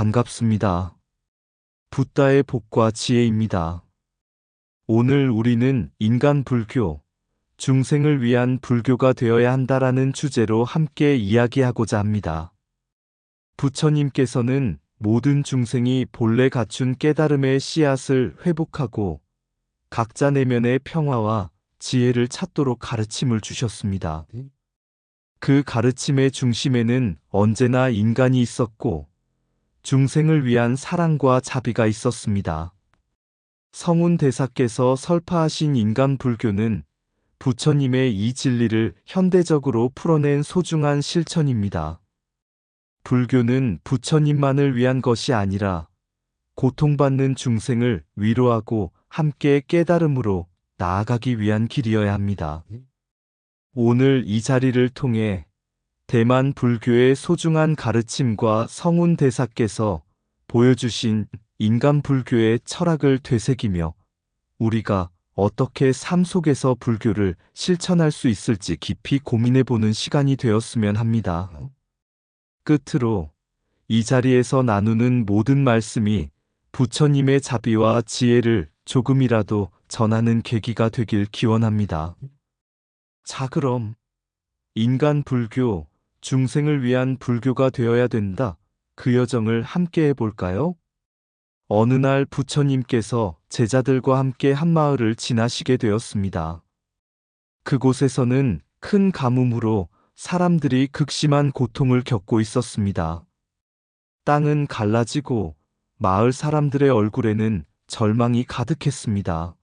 반갑습니다. 붓다의 복과 지혜입니다. 오늘 우리는 인간 불교, 중생을 위한 불교가 되어야 한다라는 주제로 함께 이야기하고자 합니다. 부처님께서는 모든 중생이 본래 갖춘 깨달음의 씨앗을 회복하고 각자 내면의 평화와 지혜를 찾도록 가르침을 주셨습니다. 그 가르침의 중심에는 언제나 인간이 있었고 중생을 위한 사랑과 자비가 있었습니다. 성운 대사께서 설파하신 인간 불교는 부처님의 이 진리를 현대적으로 풀어낸 소중한 실천입니다. 불교는 부처님만을 위한 것이 아니라 고통받는 중생을 위로하고 함께 깨달음으로 나아가기 위한 길이어야 합니다. 오늘 이 자리를 통해 대만 불교의 소중한 가르침과 성운 대사께서 보여주신 인간 불교의 철학을 되새기며 우리가 어떻게 삶 속에서 불교를 실천할 수 있을지 깊이 고민해 보는 시간이 되었으면 합니다. 끝으로 이 자리에서 나누는 모든 말씀이 부처님의 자비와 지혜를 조금이라도 전하는 계기가 되길 기원합니다. 자, 그럼 인간 불교, 중생을 위한 불교가 되어야 된다. 그 여정을 함께 해볼까요? 어느 날 부처님께서 제자들과 함께 한 마을을 지나시게 되었습니다. 그곳에서는 큰 가뭄으로 사람들이 극심한 고통을 겪고 있었습니다. 땅은 갈라지고 마을 사람들의 얼굴에는 절망이 가득했습니다.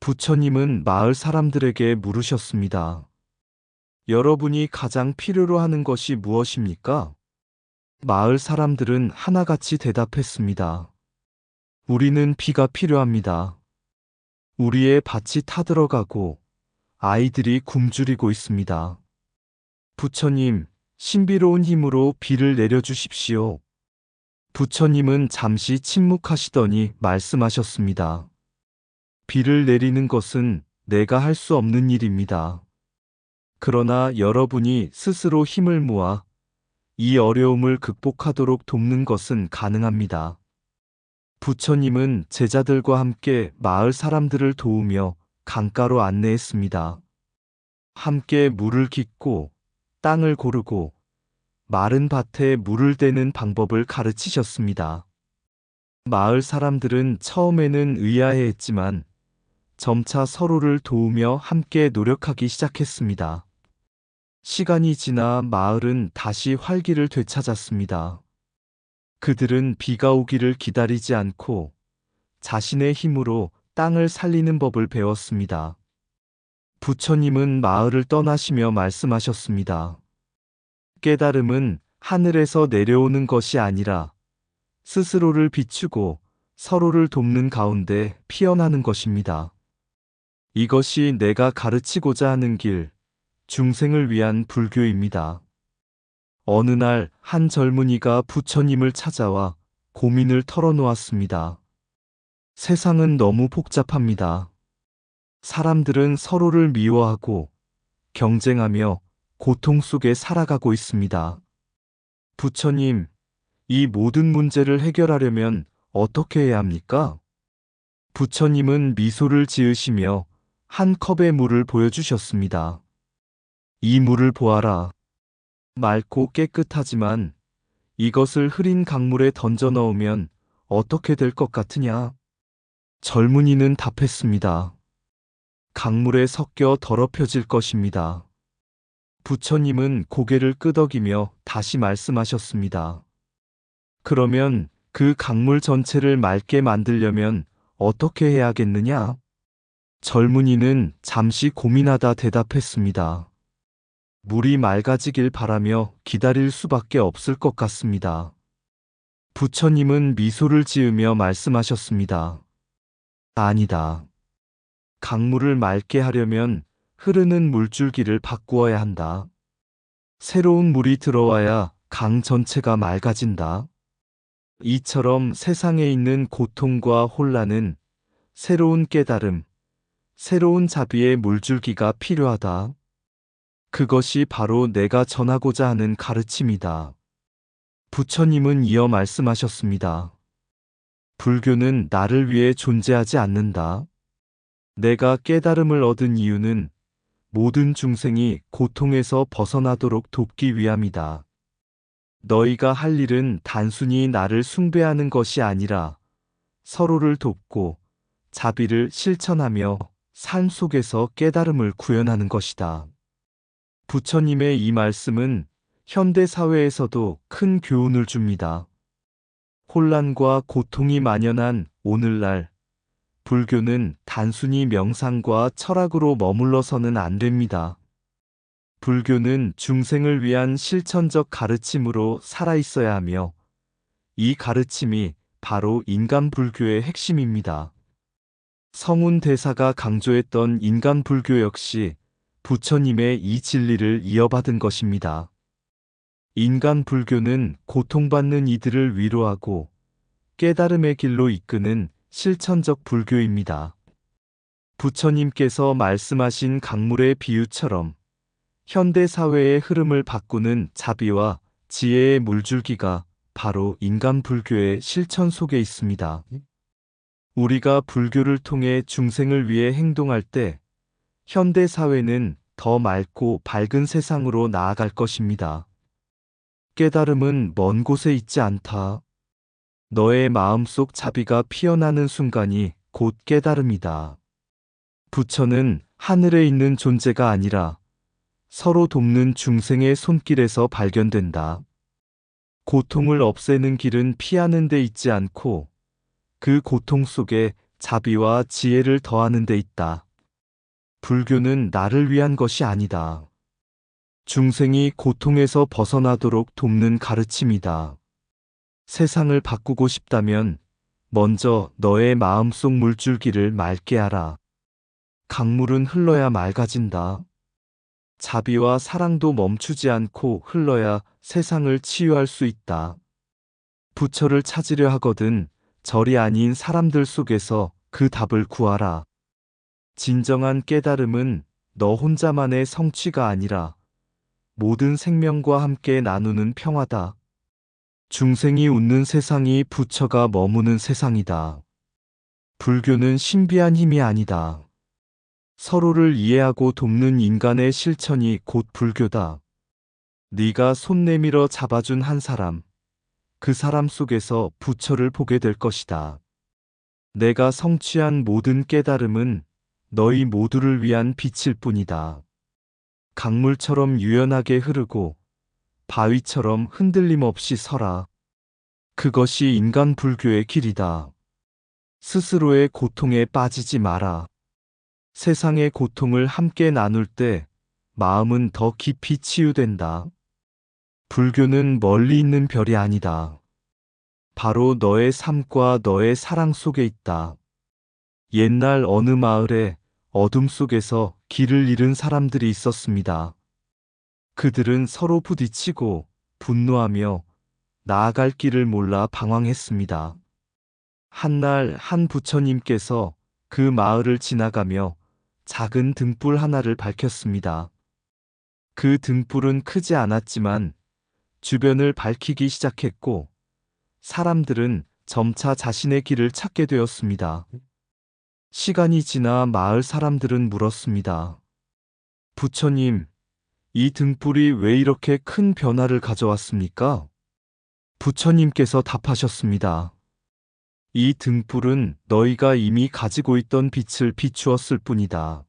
부처님은 마을 사람들에게 물으셨습니다. 여러분이 가장 필요로 하는 것이 무엇입니까? 마을 사람들은 하나같이 대답했습니다. 우리는 비가 필요합니다. 우리의 밭이 타들어가고 아이들이 굶주리고 있습니다. 부처님, 신비로운 힘으로 비를 내려주십시오. 부처님은 잠시 침묵하시더니 말씀하셨습니다. 비를 내리는 것은 내가 할 수 없는 일입니다. 그러나 여러분이 스스로 힘을 모아 이 어려움을 극복하도록 돕는 것은 가능합니다. 부처님은 제자들과 함께 마을 사람들을 도우며 강가로 안내했습니다. 함께 물을 깃고 땅을 고르고 마른 밭에 물을 대는 방법을 가르치셨습니다. 마을 사람들은 처음에는 의아해했지만 점차 서로를 도우며 함께 노력하기 시작했습니다. 시간이 지나 마을은 다시 활기를 되찾았습니다. 그들은 비가 오기를 기다리지 않고 자신의 힘으로 땅을 살리는 법을 배웠습니다. 부처님은 마을을 떠나시며 말씀하셨습니다. 깨달음은 하늘에서 내려오는 것이 아니라 스스로를 비추고 서로를 돕는 가운데 피어나는 것입니다. 이것이 내가 가르치고자 하는 길, 중생을 위한 불교입니다. 어느 날 한 젊은이가 부처님을 찾아와 고민을 털어놓았습니다. 세상은 너무 복잡합니다. 사람들은 서로를 미워하고 경쟁하며 고통 속에 살아가고 있습니다. 부처님, 이 모든 문제를 해결하려면 어떻게 해야 합니까? 부처님은 미소를 지으시며 한 컵의 물을 보여주셨습니다. 이 물을 보아라. 맑고 깨끗하지만 이것을 흐린 강물에 던져 넣으면 어떻게 될 것 같으냐? 젊은이는 답했습니다. 강물에 섞여 더럽혀질 것입니다. 부처님은 고개를 끄덕이며 다시 말씀하셨습니다. 그러면 그 강물 전체를 맑게 만들려면 어떻게 해야겠느냐? 젊은이는 잠시 고민하다 대답했습니다. 물이 맑아지길 바라며 기다릴 수밖에 없을 것 같습니다. 부처님은 미소를 지으며 말씀하셨습니다. 아니다. 강물을 맑게 하려면 흐르는 물줄기를 바꾸어야 한다. 새로운 물이 들어와야 강 전체가 맑아진다. 이처럼 세상에 있는 고통과 혼란은 새로운 깨달음, 새로운 자비의 물줄기가 필요하다. 그것이 바로 내가 전하고자 하는 가르침이다. 부처님은 이어 말씀하셨습니다. 불교는 나를 위해 존재하지 않는다. 내가 깨달음을 얻은 이유는 모든 중생이 고통에서 벗어나도록 돕기 위함이다. 너희가 할 일은 단순히 나를 숭배하는 것이 아니라 서로를 돕고 자비를 실천하며 삶 속에서 깨달음을 구현하는 것이다. 부처님의 이 말씀은 현대 사회에서도 큰 교훈을 줍니다. 혼란과 고통이 만연한 오늘날 불교는 단순히 명상과 철학으로 머물러서는 안 됩니다. 불교는 중생을 위한 실천적 가르침으로 살아있어야 하며 이 가르침이 바로 인간 불교의 핵심입니다. 성운 대사가 강조했던 인간 불교 역시 부처님의 이 진리를 이어받은 것입니다. 인간 불교는 고통받는 이들을 위로하고 깨달음의 길로 이끄는 실천적 불교입니다. 부처님께서 말씀하신 강물의 비유처럼 현대 사회의 흐름을 바꾸는 자비와 지혜의 물줄기가 바로 인간 불교의 실천 속에 있습니다. 우리가 불교를 통해 중생을 위해 행동할 때 현대 사회는 더 맑고 밝은 세상으로 나아갈 것입니다. 깨달음은 먼 곳에 있지 않다. 너의 마음속 자비가 피어나는 순간이 곧 깨달음이다. 부처는 하늘에 있는 존재가 아니라 서로 돕는 중생의 손길에서 발견된다. 고통을 없애는 길은 피하는 데 있지 않고 그 고통 속에 자비와 지혜를 더하는 데 있다. 불교는 나를 위한 것이 아니다. 중생이 고통에서 벗어나도록 돕는 가르침이다. 세상을 바꾸고 싶다면 먼저 너의 마음속 물줄기를 맑게 하라. 강물은 흘러야 맑아진다. 자비와 사랑도 멈추지 않고 흘러야 세상을 치유할 수 있다. 부처를 찾으려 하거든 절이 아닌 사람들 속에서 그 답을 구하라. 진정한 깨달음은 너 혼자만의 성취가 아니라 모든 생명과 함께 나누는 평화다. 중생이 웃는 세상이 부처가 머무는 세상이다. 불교는 신비한 힘이 아니다. 서로를 이해하고 돕는 인간의 실천이 곧 불교다. 네가 손 내밀어 잡아준 한 사람, 그 사람 속에서 부처를 보게 될 것이다. 내가 성취한 모든 깨달음은 너희 모두를 위한 빛일 뿐이다. 강물처럼 유연하게 흐르고 바위처럼 흔들림 없이 서라. 그것이 인간 불교의 길이다. 스스로의 고통에 빠지지 마라. 세상의 고통을 함께 나눌 때 마음은 더 깊이 치유된다. 불교는 멀리 있는 별이 아니다. 바로 너의 삶과 너의 사랑 속에 있다. 옛날 어느 마을에 어둠 속에서 길을 잃은 사람들이 있었습니다. 그들은 서로 부딪히고 분노하며 나아갈 길을 몰라 방황했습니다. 한날 한 부처님께서 그 마을을 지나가며 작은 등불 하나를 밝혔습니다. 그 등불은 크지 않았지만 주변을 밝히기 시작했고 사람들은 점차 자신의 길을 찾게 되었습니다. 시간이 지나 마을 사람들은 물었습니다. 부처님, 이 등불이 왜 이렇게 큰 변화를 가져왔습니까? 부처님께서 답하셨습니다. 이 등불은 너희가 이미 가지고 있던 빛을 비추었을 뿐이다.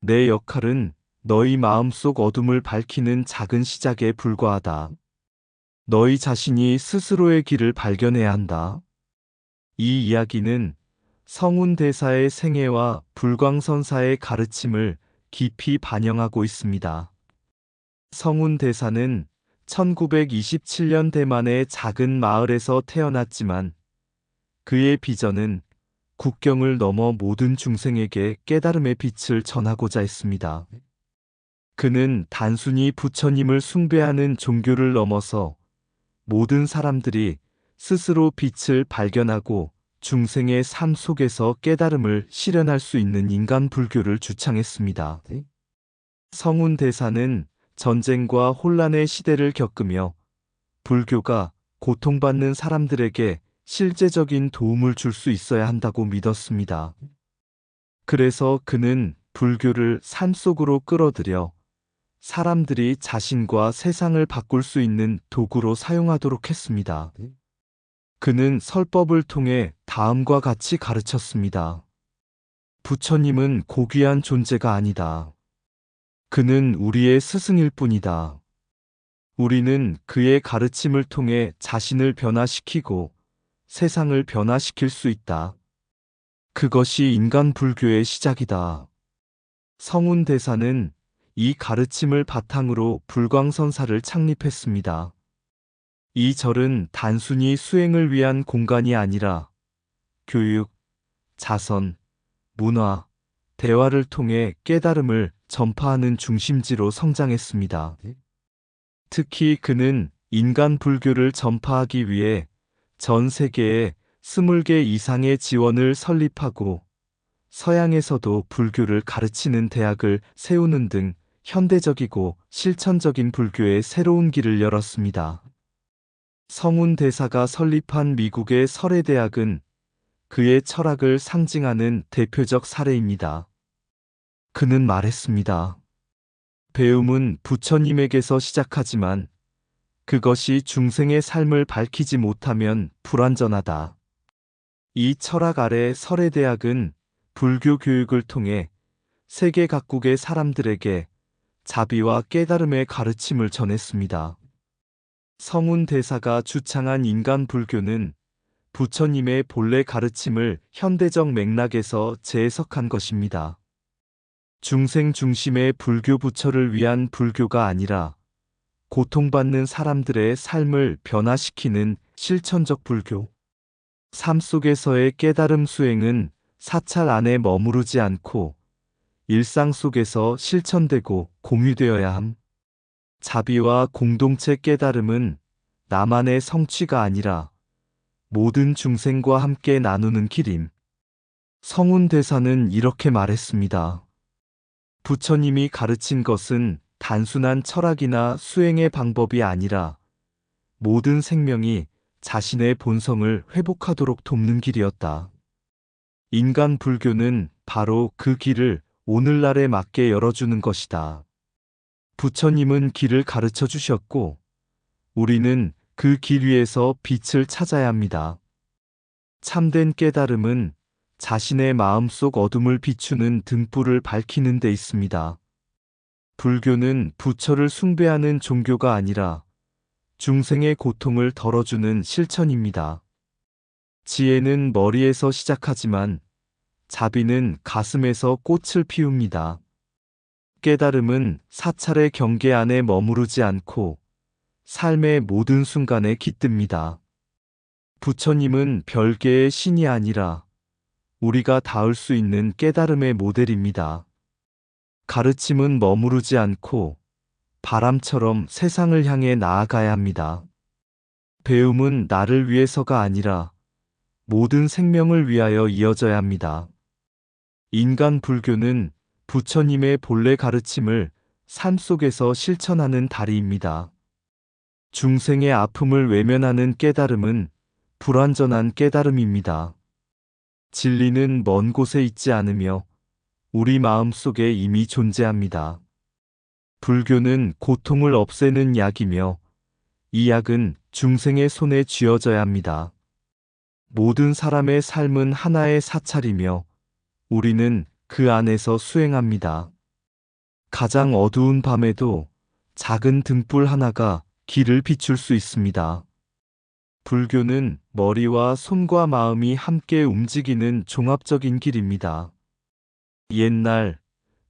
내 역할은 너희 마음속 어둠을 밝히는 작은 시작에 불과하다. 너희 자신이 스스로의 길을 발견해야 한다. 이 이야기는 성운 대사의 생애와 불광선사의 가르침을 깊이 반영하고 있습니다. 성운 대사는 1927년 대만의 작은 마을에서 태어났지만 그의 비전은 국경을 넘어 모든 중생에게 깨달음의 빛을 전하고자 했습니다. 그는 단순히 부처님을 숭배하는 종교를 넘어서 모든 사람들이 스스로 빛을 발견하고 중생의 삶 속에서 깨달음을 실현할 수 있는 인간 불교를 주창했습니다. 성운 대사는 전쟁과 혼란의 시대를 겪으며 불교가 고통받는 사람들에게 실제적인 도움을 줄 수 있어야 한다고 믿었습니다. 그래서 그는 불교를 삶 속으로 끌어들여 사람들이 자신과 세상을 바꿀 수 있는 도구로 사용하도록 했습니다. 그는 설법을 통해 다음과 같이 가르쳤습니다. 부처님은 고귀한 존재가 아니다. 그는 우리의 스승일 뿐이다. 우리는 그의 가르침을 통해 자신을 변화시키고 세상을 변화시킬 수 있다. 그것이 인간 불교의 시작이다. 성운 대사는 이 가르침을 바탕으로 불광선사를 창립했습니다. 이 절은 단순히 수행을 위한 공간이 아니라 교육, 자선, 문화, 대화를 통해 깨달음을 전파하는 중심지로 성장했습니다. 특히 그는 인간 불교를 전파하기 위해 전 세계에 20개 이상의 지원을 설립하고 서양에서도 불교를 가르치는 대학을 세우는 등 현대적이고 실천적인 불교의 새로운 길을 열었습니다. 성운 대사가 설립한 미국의 설해대학은 그의 철학을 상징하는 대표적 사례입니다. 그는 말했습니다. 배움은 부처님에게서 시작하지만 그것이 중생의 삶을 밝히지 못하면 불완전하다. 이 철학 아래 설해대학은 불교 교육을 통해 세계 각국의 사람들에게 자비와 깨달음의 가르침을 전했습니다. 성운 대사가 주창한 인간 불교는 부처님의 본래 가르침을 현대적 맥락에서 재해석한 것입니다. 중생 중심의 불교 부처를 위한 불교가 아니라 고통받는 사람들의 삶을 변화시키는 실천적 불교. 삶 속에서의 깨달음 수행은 사찰 안에 머무르지 않고 일상 속에서 실천되고 공유되어야 함. 자비와 공동체 깨달음은 나만의 성취가 아니라 모든 중생과 함께 나누는 길임. 성운 대사는 이렇게 말했습니다. 부처님이 가르친 것은 단순한 철학이나 수행의 방법이 아니라 모든 생명이 자신의 본성을 회복하도록 돕는 길이었다. 인간 불교는 바로 그 길을 오늘날에 맞게 열어주는 것이다. 부처님은 길을 가르쳐 주셨고, 우리는 그 길 위에서 빛을 찾아야 합니다. 참된 깨달음은 자신의 마음속 어둠을 비추는 등불을 밝히는 데 있습니다. 불교는 부처를 숭배하는 종교가 아니라 중생의 고통을 덜어주는 실천입니다. 지혜는 머리에서 시작하지만 자비는 가슴에서 꽃을 피웁니다. 깨달음은 사찰의 경계 안에 머무르지 않고 삶의 모든 순간에 깃듭니다. 부처님은 별개의 신이 아니라 우리가 닿을 수 있는 깨달음의 모델입니다. 가르침은 머무르지 않고 바람처럼 세상을 향해 나아가야 합니다. 배움은 나를 위해서가 아니라 모든 생명을 위하여 이어져야 합니다. 인간 불교는 부처님의 본래 가르침을 삶 속에서 실천하는 다리입니다. 중생의 아픔을 외면하는 깨달음은 불완전한 깨달음입니다. 진리는 먼 곳에 있지 않으며 우리 마음 속에 이미 존재합니다. 불교는 고통을 없애는 약이며 이 약은 중생의 손에 쥐어져야 합니다. 모든 사람의 삶은 하나의 사찰이며 우리는 그 안에서 수행합니다. 가장 어두운 밤에도 작은 등불 하나가 길을 비출 수 있습니다. 불교는 머리와 손과 마음이 함께 움직이는 종합적인 길입니다. 옛날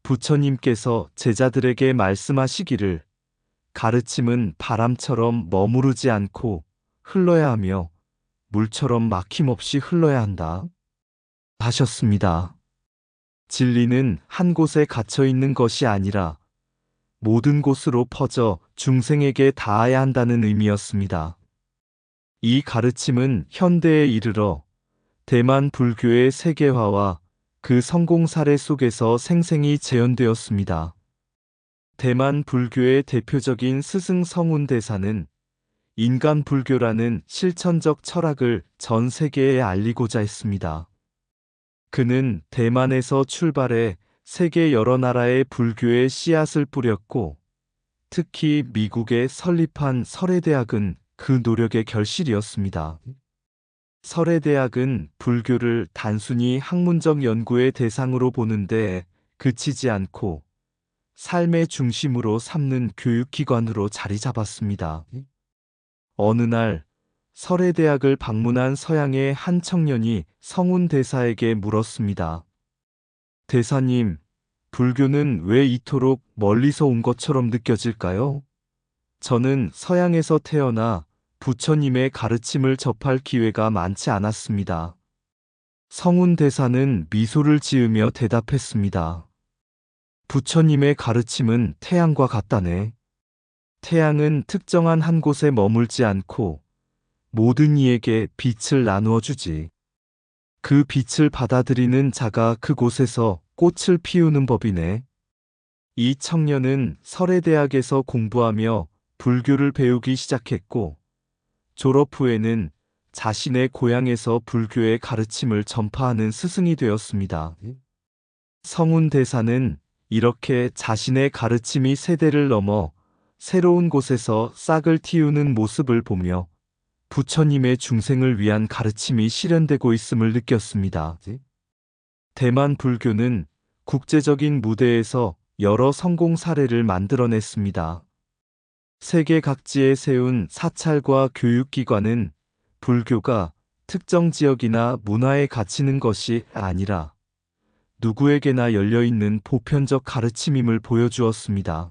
부처님께서 제자들에게 말씀하시기를 가르침은 바람처럼 머무르지 않고 흘러야 하며 물처럼 막힘없이 흘러야 한다. 하셨습니다. 진리는 한 곳에 갇혀 있는 것이 아니라 모든 곳으로 퍼져 중생에게 닿아야 한다는 의미였습니다. 이 가르침은 현대에 이르러 대만 불교의 세계화와 그 성공 사례 속에서 생생히 재현되었습니다. 대만 불교의 대표적인 스승 성운 대사는 인간 불교라는 실천적 철학을 전 세계에 알리고자 했습니다. 그는 대만에서 출발해 세계 여러 나라의 불교의 씨앗을 뿌렸고, 특히 미국에 설립한 설해대학은 그 노력의 결실이었습니다. 설해대학은 불교를 단순히 학문적 연구의 대상으로 보는데 그치지 않고 삶의 중심으로 삼는 교육기관으로 자리 잡았습니다. 어느 날 설해대학을 방문한 서양의 한 청년이 성운 대사에게 물었습니다. 대사님, 불교는 왜 이토록 멀리서 온 것처럼 느껴질까요? 저는 서양에서 태어나 부처님의 가르침을 접할 기회가 많지 않았습니다. 성운 대사는 미소를 지으며 대답했습니다. 부처님의 가르침은 태양과 같다네. 태양은 특정한 한 곳에 머물지 않고 모든 이에게 빛을 나누어 주지. 그 빛을 받아들이는 자가 그곳에서 꽃을 피우는 법이네. 이 청년은 설해대학에서 공부하며 불교를 배우기 시작했고, 졸업 후에는 자신의 고향에서 불교의 가르침을 전파하는 스승이 되었습니다. 성운 대사는 이렇게 자신의 가르침이 세대를 넘어 새로운 곳에서 싹을 틔우는 모습을 보며 부처님의 중생을 위한 가르침이 실현되고 있음을 느꼈습니다. 대만 불교는 국제적인 무대에서 여러 성공 사례를 만들어냈습니다. 세계 각지에 세운 사찰과 교육기관은 불교가 특정 지역이나 문화에 갇히는 것이 아니라 누구에게나 열려있는 보편적 가르침임을 보여주었습니다.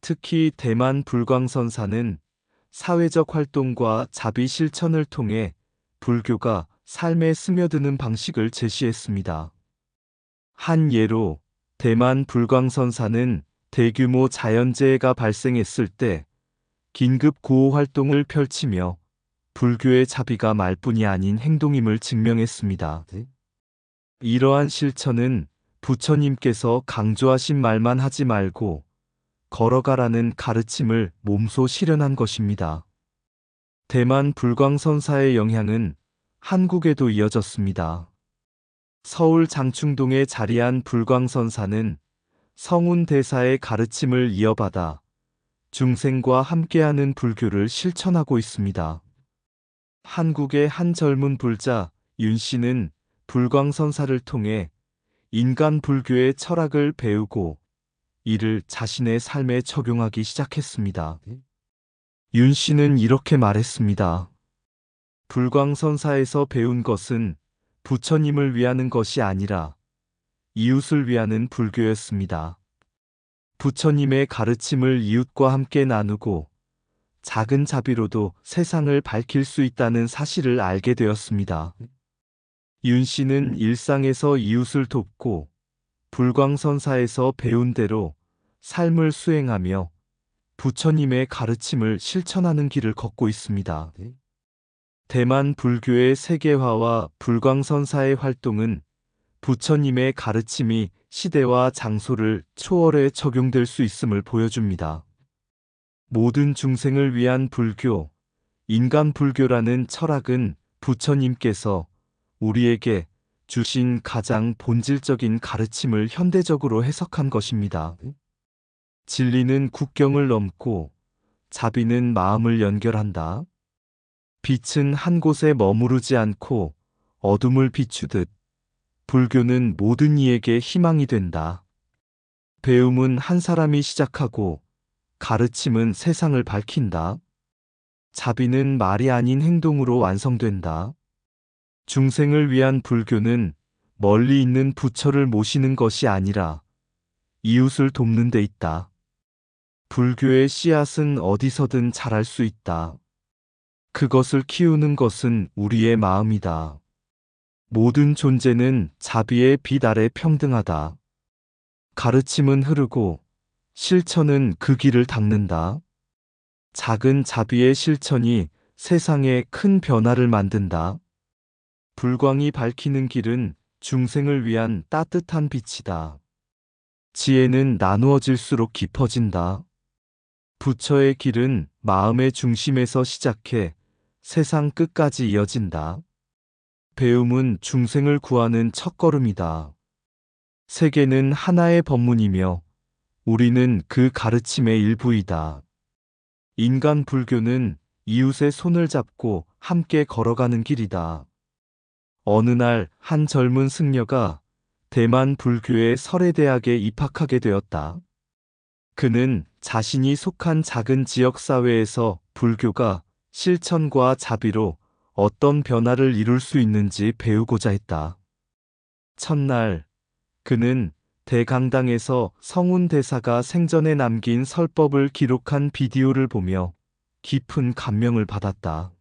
특히 대만 불광선사는 사회적 활동과 자비 실천을 통해 불교가 삶에 스며드는 방식을 제시했습니다. 한 예로 대만 불광선사는 대규모 자연재해가 발생했을 때 긴급 구호 활동을 펼치며 불교의 자비가 말뿐이 아닌 행동임을 증명했습니다. 이러한 실천은 부처님께서 강조하신 말만 하지 말고 걸어가라는 가르침을 몸소 실현한 것입니다. 대만 불광선사의 영향은 한국에도 이어졌습니다. 서울 장충동에 자리한 불광선사는 성운 대사의 가르침을 이어받아 중생과 함께하는 불교를 실천하고 있습니다. 한국의 한 젊은 불자 윤 씨는 불광선사를 통해 인간 불교의 철학을 배우고 이를 자신의 삶에 적용하기 시작했습니다. 윤 씨는 이렇게 말했습니다. 불광선사에서 배운 것은 부처님을 위하는 것이 아니라 이웃을 위하는 불교였습니다. 부처님의 가르침을 이웃과 함께 나누고 작은 자비로도 세상을 밝힐 수 있다는 사실을 알게 되었습니다. 윤 씨는 일상에서 이웃을 돕고 불광선사에서 배운 대로 삶을 수행하며 부처님의 가르침을 실천하는 길을 걷고 있습니다. 대만 불교의 세계화와 불광선사의 활동은 부처님의 가르침이 시대와 장소를 초월해 적용될 수 있음을 보여줍니다. 모든 중생을 위한 불교, 인간 불교라는 철학은 부처님께서 우리에게 주신 가장 본질적인 가르침을 현대적으로 해석한 것입니다. 진리는 국경을 넘고 자비는 마음을 연결한다. 빛은 한 곳에 머무르지 않고 어둠을 비추듯 불교는 모든 이에게 희망이 된다. 배움은 한 사람이 시작하고 가르침은 세상을 밝힌다. 자비는 말이 아닌 행동으로 완성된다. 중생을 위한 불교는 멀리 있는 부처를 모시는 것이 아니라 이웃을 돕는 데 있다. 불교의 씨앗은 어디서든 자랄 수 있다. 그것을 키우는 것은 우리의 마음이다. 모든 존재는 자비의 빛 아래 평등하다. 가르침은 흐르고 실천은 그 길을 닦는다. 작은 자비의 실천이 세상에 큰 변화를 만든다. 불광이 밝히는 길은 중생을 위한 따뜻한 빛이다. 지혜는 나누어질수록 깊어진다. 부처의 길은 마음의 중심에서 시작해 세상 끝까지 이어진다. 배움은 중생을 구하는 첫걸음이다. 세계는 하나의 법문이며 우리는 그 가르침의 일부이다. 인간 불교는 이웃의 손을 잡고 함께 걸어가는 길이다. 어느 날 한 젊은 승려가 대만 불교의 설해대학에 입학하게 되었다. 그는 자신이 속한 작은 지역사회에서 불교가 실천과 자비로 어떤 변화를 이룰 수 있는지 배우고자 했다. 첫날, 그는 대강당에서 성운 대사가 생전에 남긴 설법을 기록한 비디오를 보며 깊은 감명을 받았다.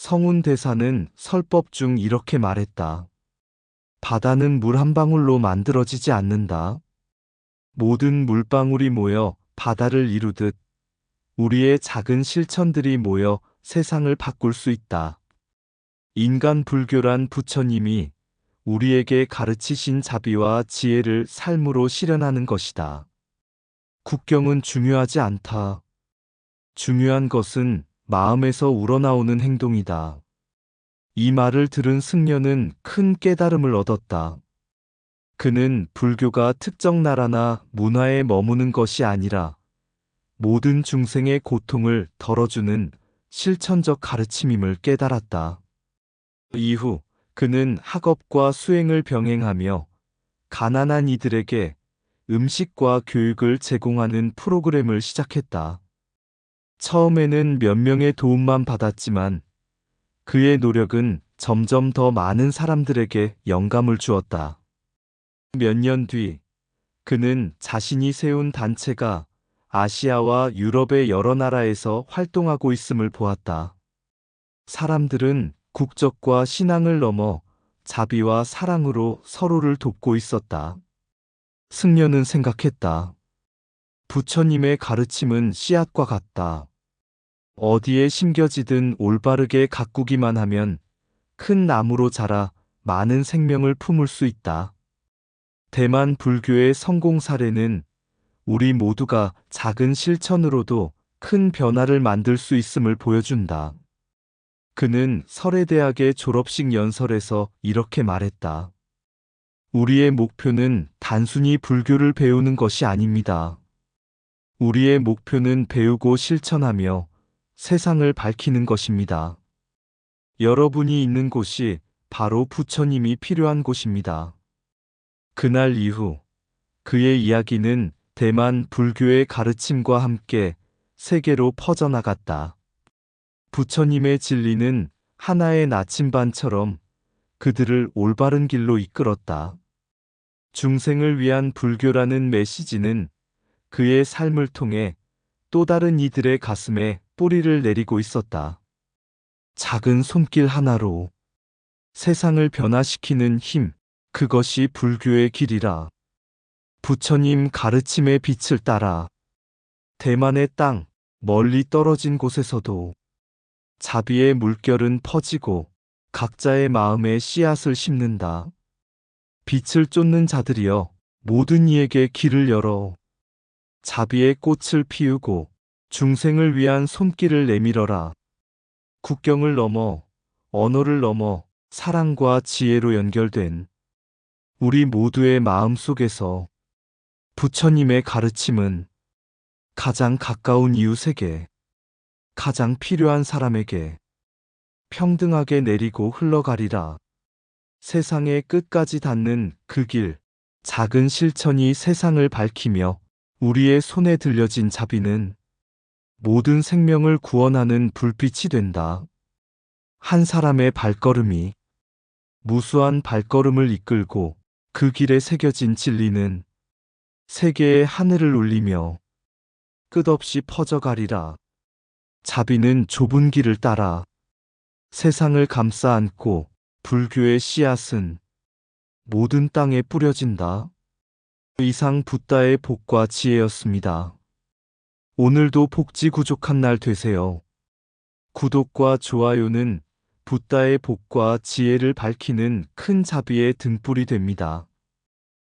성운 대사는 설법 중 이렇게 말했다. 바다는 물 한 방울로 만들어지지 않는다. 모든 물방울이 모여 바다를 이루듯 우리의 작은 실천들이 모여 세상을 바꿀 수 있다. 인간 불교란 부처님이 우리에게 가르치신 자비와 지혜를 삶으로 실현하는 것이다. 국경은 중요하지 않다. 중요한 것은 마음에서 우러나오는 행동이다. 이 말을 들은 승려는 큰 깨달음을 얻었다. 그는 불교가 특정 나라나 문화에 머무는 것이 아니라 모든 중생의 고통을 덜어주는 실천적 가르침임을 깨달았다. 이후 그는 학업과 수행을 병행하며 가난한 이들에게 음식과 교육을 제공하는 프로그램을 시작했다. 처음에는 몇 명의 도움만 받았지만 그의 노력은 점점 더 많은 사람들에게 영감을 주었다. 몇 년 뒤, 그는 자신이 세운 단체가 아시아와 유럽의 여러 나라에서 활동하고 있음을 보았다. 사람들은 국적과 신앙을 넘어 자비와 사랑으로 서로를 돕고 있었다. 승려는 생각했다. 부처님의 가르침은 씨앗과 같다. 어디에 심겨지든 올바르게 가꾸기만 하면 큰 나무로 자라 많은 생명을 품을 수 있다. 대만 불교의 성공 사례는 우리 모두가 작은 실천으로도 큰 변화를 만들 수 있음을 보여준다. 그는 설해대학의 졸업식 연설에서 이렇게 말했다. 우리의 목표는 단순히 불교를 배우는 것이 아닙니다. 우리의 목표는 배우고 실천하며 세상을 밝히는 것입니다. 여러분이 있는 곳이 바로 부처님이 필요한 곳입니다. 그날 이후 그의 이야기는 대만 불교의 가르침과 함께 세계로 퍼져나갔다. 부처님의 진리는 하나의 나침반처럼 그들을 올바른 길로 이끌었다. 중생을 위한 불교라는 메시지는 그의 삶을 통해 또 다른 이들의 가슴에 뿌리를 내리고 있었다. 작은 손길 하나로 세상을 변화시키는 힘, 그것이 불교의 길이라. 부처님 가르침의 빛을 따라 대만의 땅 멀리 떨어진 곳에서도 자비의 물결은 퍼지고 각자의 마음에 씨앗을 심는다. 빛을 쫓는 자들이여 모든 이에게 길을 열어 자비의 꽃을 피우고 중생을 위한 손길을 내밀어라. 국경을 넘어 언어를 넘어 사랑과 지혜로 연결된 우리 모두의 마음 속에서 부처님의 가르침은 가장 가까운 이웃에게, 가장 필요한 사람에게 평등하게 내리고 흘러가리라. 세상의 끝까지 닿는 그 길, 작은 실천이 세상을 밝히며 우리의 손에 들려진 자비는 모든 생명을 구원하는 불빛이 된다. 한 사람의 발걸음이 무수한 발걸음을 이끌고 그 길에 새겨진 진리는 세계의 하늘을 울리며 끝없이 퍼져가리라. 자비는 좁은 길을 따라 세상을 감싸 안고 불교의 씨앗은 모든 땅에 뿌려진다. 이상 붓다의 복과 지혜였습니다. 오늘도 복지 구족한 날 되세요. 구독과 좋아요는 붓다의 복과 지혜를 밝히는 큰 자비의 등불이 됩니다.